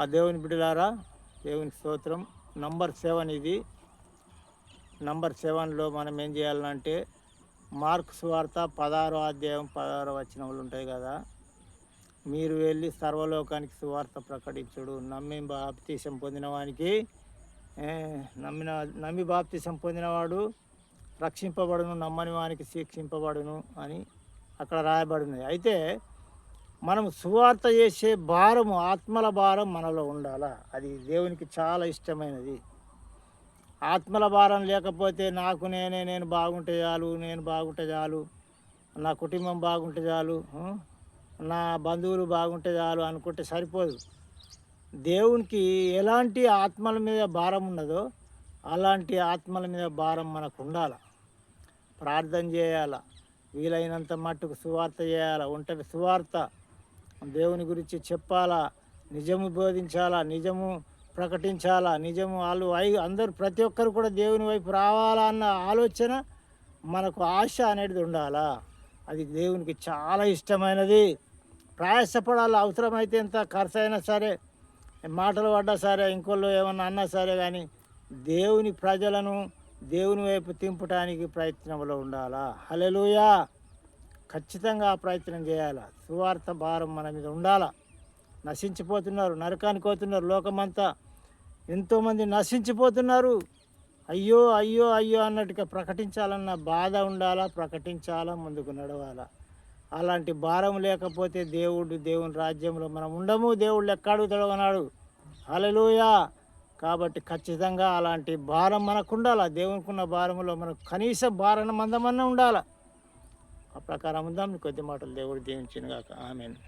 ఆ దేవుని బిడ్డలారా దేవుని స్తోత్రం. నంబర్ సెవెన్ ఇది. నంబర్ సెవెన్లో మనం ఏం చేయాలంటే మార్క్స్ వార్త పదహారో అధ్యాయం పదహారో వచనములు ఉంటాయి కదా. మీరు వెళ్ళి సర్వలోకానికి సువార్త ప్రకటించుడు. నమ్మి బాప్తీసం పొందినవానికి నమ్మిన నమ్మి బాప్తీసం పొందినవాడు రక్షింపబడును నమ్మని వానికి శిక్షింపబడును అని అక్కడ రాయబడినది అయితే మనం సువార్త చేసే భారము ఆత్మల భారం మనలో ఉండాలా? అది దేవునికి చాలా ఇష్టమైనది. ఆత్మల భారం లేకపోతే నాకు నేనే నేను బాగుంటే చాలు నేను బాగుంటే చాలు నా కుటుంబం బాగుంటే చాలు నా బంధువులు బాగుంటే చాలు అనుకుంటే సరిపోదు. దేవునికి ఎలాంటి ఆత్మల మీద భారం ఉన్నదో అలాంటి ఆత్మల మీద భారం మనకు ఉండాలి. ప్రార్థన చేయాల. వీలైనంత మట్టుకు సువార్త చేయాల. ఒంటరి సువార్త దేవుని గురించి చెప్పాలా? నిజము బోధించాలా? నిజము ప్రకటించాలా? నిజము వాళ్ళు ఐ- అందరూ ప్రతి ఒక్కరు కూడా దేవుని వైపు రావాలా అన్న ఆలోచన మనకు ఆశ అనేది ఉండాలా? అది దేవునికి చాలా ఇష్టమైనది. ప్రయాసపడాలి? అవసరమైతే ఎంత ఖర్చు అయినా సరే మాటలు పడ్డా సరే ఇంకోళ్ళు ఏమన్నా అన్నా సరే కానీ దేవుని ప్రజలను దేవుని వైపు తింపటానికి ప్రయత్నంలో ఉండాలా? హలెలుయా ఖచ్చితంగా ఆ ప్రయత్నం చేయాలా? సువార్త భారం మన మీద ఉండాలా? నశించిపోతున్నారు నరకానికి పోతున్నారు లోకమంతా. ఎంతోమంది నశించిపోతున్నారు. అయ్యో అయ్యో అయ్యో అన్నట్టుగా ప్రకటించాలన్న బాధ ఉండాలా? ప్రకటించాలా? ముందుకు నడవాలా? అలాంటి భారం లేకపోతే దేవుడు దేవుని రాజ్యంలో మనం ఉండము. దేవుళ్ళు ఎక్కడుగుతాడు అన్నాడు. హల్లెలూయా! కాబట్టి ఖచ్చితంగా అలాంటి భారం మనకు ఉండాలా? దేవునికి ఉన్న భారంలో మనకు కనీస భారణ మందమన్నా ఉండాలా? ఆ ప్రకారం ఉందాం కొద్ది మాటలు దేవుడు దీవించిన గాక ఆమెను.